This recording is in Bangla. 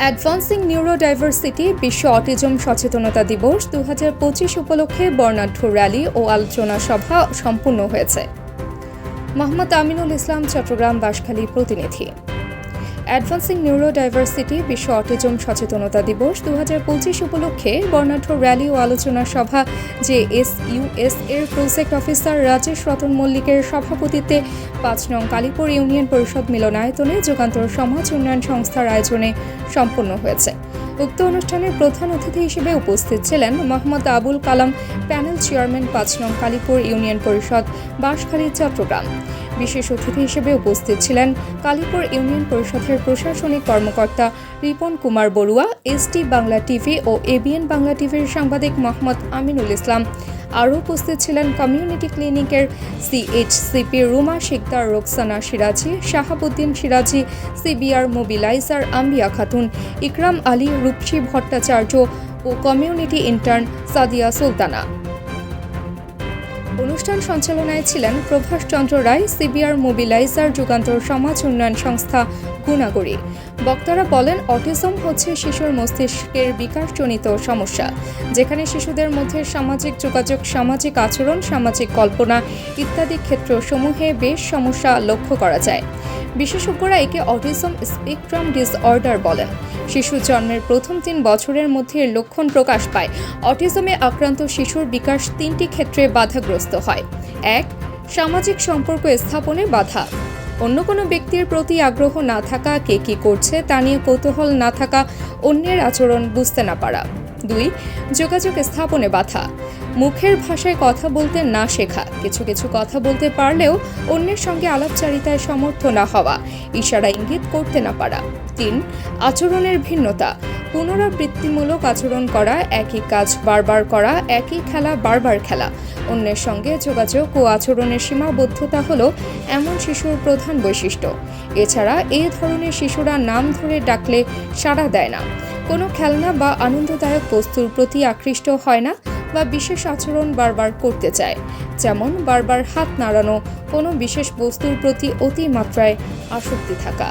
অ্যাডভান্সিং নিউরোডাইভার্সিটি বিশ্ব অটিজম সচেতনতা দিবস দু হাজার পঁচিশ উপলক্ষে বর্ণাঢ্য র্যালি ও আলোচনা সভা সম্পূর্ণ হয়েছে। মোহাম্মদ আমিনুল ইসলাম, চট্টগ্রাম বাসখালী প্রতিনিধি। অ্যাডভান্সিং নিউরোডাইভার্সিটি বিশ্ব অটিজম সচেতনতা দিবস দু হাজার পঁচিশ উপলক্ষে বর্ণাঢ্য র্যালি ও আলোচনা সভা যে এস ইউএস এর প্রজেক্ট অফিসার রাজেশ রতন মল্লিকের সভাপতিত্বে পাঁচ নং কালীপুর ইউনিয়ন পরিষদ মিলনায়তনে যুগান্তর সমাজ উন্নয়ন সংস্থার আয়োজনে সম্পন্ন হয়েছে। উক্ত অনুষ্ঠানের প্রধান অতিথি হিসেবে উপস্থিত ছিলেন মোহাম্মদ আবুল কালাম, প্যানেল চেয়ারম্যান পাঁচ নং কালীপুর ইউনিয়ন পরিষদ বাঁশখালী চট্টগ্রাম। বিশেষ অতিথি হিসেবে উপস্থিত ছিলেন কালীপুর ইউনিয়ন পরিষদের প্রশাসনিক কর্মকর্তা রিপন কুমার বড়ুয়া, এসটি বাংলা টিভি ও এবিএন বাংলা টিভির সাংবাদিক মোহাম্মদ আমিনুল ইসলাম। আরও উপস্থিত ছিলেন কমিউনিটি ক্লিনিকের CHCP Ruma Shikdar, Roksana Siraji, Shahabuddin Siraji, CBR mobiliser Ambia Khatun, Ikram Ali Rupashi Bhattacharya ও কমিউনিটি ইন্টার্ন সাদিয়া সুলতানা। অনুষ্ঠান সঞ্চালনায় ছিলেন প্রভাষ চন্দ্র রায়, সিবিআর মোবিলাইজার, যুগান্তর সমাজ উন্নয়ন সংস্থা গুণাগরী বক্তারা বলেন, অটিজম হচ্ছে শিশুর মস্তিষ্কের বিকাশজনিত সমস্যা, যেখানে শিশুদের মধ্যে সামাজিক যোগাযোগ, সামাজিক আচরণ, সামাজিক কল্পনা ইত্যাদি ক্ষেত্রসমূহে বেশ সমস্যা লক্ষ্য করা যায়। বিশেষজ্ঞরা একে অটিজম স্পেকট্রাম ডিসঅর্ডার বলেন। শিশু জন্মের প্রথম তিন বছরের মধ্যে লক্ষণ প্রকাশ পায়। অটিজমে আক্রান্ত শিশুর বিকাশ তিনটি ক্ষেত্রে বাধাগ্রস্ত হয়। এক, সামাজিক সম্পর্ক স্থাপনে বাধা। অন্য কোনো ব্যক্তির প্রতি আগ্রহ না থাকা কে কী করছে তা নিয়ে কৌতূহল না থাকা অন্যের আচরণ বুঝতে না পারা। দুই, যোগাযোগ স্থাপনে বাধা। মুখের ভাষায় কথা বলতে না শেখা। কিছু কিছু কথা বলতে পারলেও অন্যের সঙ্গে আলাপচারিতায় সমর্থ না হওয়া, ইশারা ইঙ্গিত করতে না পারা। তিন, আচরণের ভিন্নতা। পুনরাবৃত্তিমূলক আচরণ করা, একই কাজ বারবার করা, একই খেলা বারবার খেলা। অন্যের সঙ্গে যোগাযোগ ও আচরণের সীমাবদ্ধতা হলো এমন শিশুর প্রধান বৈশিষ্ট্য। এছাড়া এই ধরনের শিশুরা নাম ধরে ডাকলে সাড়া দেয় না। কোনো খেলনা বা আনন্দদায়ক বস্তুর প্রতি আকৃষ্ট হয় না বা বিশেষ আচরণ বারবার করতে চায়। যেমন বারবার হাত নাড়ানো, কোনো বিশেষ বস্তুর প্রতি অতিমাত্রায় আসক্তি থাকা।